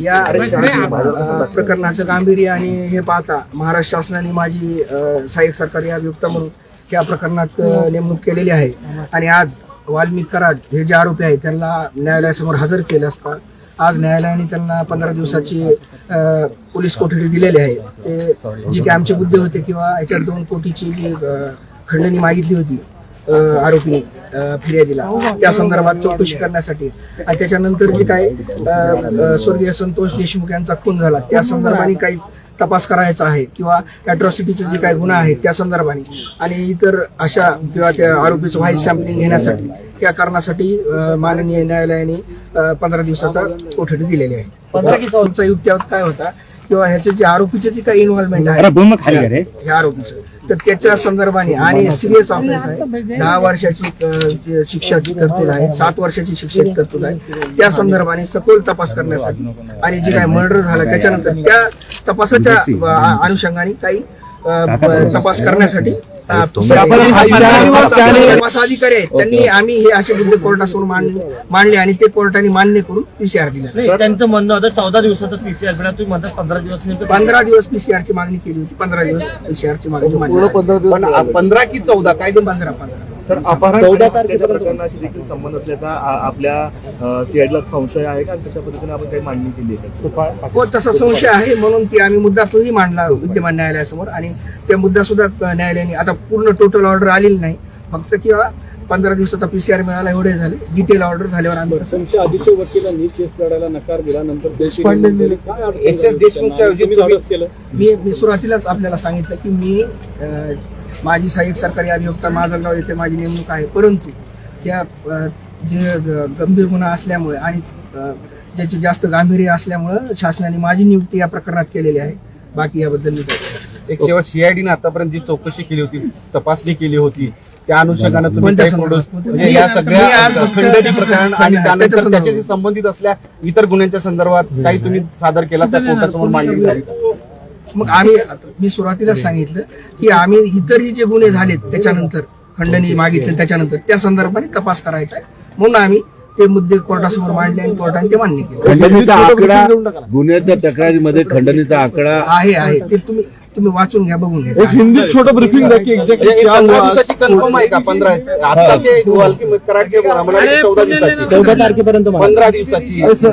या प्रकरणाचं गांभीर्य आणि हे पाहता महाराष्ट्र शासनाने माझी सहाय्यक सरकारी अभियुक्त म्हणून या प्रकरणात नेमणूक केलेली आहे. आणि आज वाल्मिक कराड हे जे आरोपी आहेत त्यांना न्यायालयासमोर हजर केले असता आज न्यायालयाने त्यांना पंधरा दिवसाची पोलीस कोठडी दिलेली आहे. ते जे काही आमचे मुद्दे होते किंवा याच्यात दोन कोटीची जी खंडणी मागितली होती अ, आरोपीने अ, फिर्यादीला त्या संदर्भात चौकशी करण्यासाठी. आणि त्याच्यानंतर जे काय स्वर्गीय संतोष देशमुख यांचा खून झाला त्या संदर्भाने काही तपास करायचा आहे किंवा अॅट्रॉसिटीचे जे काही गुन्हा आहेत त्या संदर्भाने. आणि इतर अशा किंवा त्या आरोपीचं व्हाईस सॅम्पलिंग घेण्यासाठी या कारणासाठी माननीय न्यायालयाने पंधरा दिवसाचा कोठडी दिलेली आहे. तुमचा युक्त्यावर काय होता? किंवा ह्याचे जे आरोपीचे जे काही इन्व्हॉल्वमेंट आहे. ह्या आरोपीचं. तर त्याच्या संदर्भाने आणि सिरियस ऑफेन्स आहे. दहा वर्षाची शिक्षाची तरतूद आहे सात वर्षाची शिक्षेची तरतूद आहे. त्या संदर्भाने सखोल तपास करण्यासाठी आणि जे काही मर्डर झालं त्याच्यानंतर त्या तपासाच्या अनुषंगाने काही तपास. करण्यासाठी अधिकारी आहेत. त्यांनी आम्ही हे असे मुद्दे कोर्टासमोर मांड- मांडले आणि ते कोर्टाने मान्य करून पीसीआर दिला. नाही त्यांचं म्हणणं होतं चौदा दिवसाचं पीसीआर मिळालं तुम्ही म्हणता पंधरा दिवस पंधरा दिवस पीसीआर ची मागणी केली होती. पंधरा दिवस पीसीआर ची मागणी मान्य झाली. पण पंधरा की चौदा? काय पंधरा पंधरा. सर अपहरण चौदा प्रकरणाशी देखील संबंध असल्याचा आपल्या सीआयडीला संशय आहे का? तशा पद्धतीने आपण काही मांडणी केली आहे? हो तसा संशय आहे म्हणून ती आम्ही मुद्दा तोही मांडला विद्यमान न्यायालयासमोर. आणि ते मुद्दा सुद्धा न्यायालयाने आता पूर्ण टोटल ऑर्डर आलेली नाही. फक्त किंवा पंधरा दिवसाचा पीसीआर मिळाला एवढे झाले. डिटेल ऑर्डर झाल्यावर आम्ही तुमच्या वकिलांनी केस लढायला नकार दिला नंतर एस एस देशमुखच्या मी मी सुरुवातीलाच आपल्याला सांगितलं की मी माझी सहाय्यक सरकारी अभियोक्ता माजलगाव येथे माझी नेमणूक आहे परंतु त्या जे गंभीर गुन्हा असल्यामुळे आणि ज्याचे जास्त गांभीर्य असल्यामुळे शासनाने माझी नियुक्ती या प्रकरणात केलेली आहे बाकी याबद्दल मी. एक शेवट सीआयडीने आतापर्यंत जी चौकशी केली होती तपासणी केली होती त्या अनुषंगाने तुम्ही काही? फोटोज म्हणजे या सगळ्या आज फक्त- खंडणी प्रकरण आणि त्याच्या त्यानंतर संदर्भात. त्याच्याशी संबंधित असल्या इतर गुन्ह्यांच्या संदर्भात काही तुम्ही सादर केला त्या कोर्टासमोर मांडणी झाली मग आम्ही मी सुरुवातीलाच सांगितलं की आम्ही इतरही जे गुन्हे झालेत त्याच्यानंतर खंडणी मागितली त्याच्यानंतर त्या संदर्भाने तपास करायचा आहे. म्हणून आम्ही ते मुद्दे कोर्टासमोर मांडले आणि कोर्टाने ते मान्य केले. खंडणीचा आकडा गुन्ह्याच्या तक्रारीमध्ये खंडणीचा आकडा. आहे आहे. ते तुम्ही तुम्ही वाचून घ्या बघून घ्या. हिंदीत छोटं ब्रिफिंग द्या की एक पंधरा दिवसाची कन्फर्म आहे का? पंधरा आता ते कराडचे चौदा दिवसाची. चौदा तारखेपर्यंत. पंधरा दिवसाची.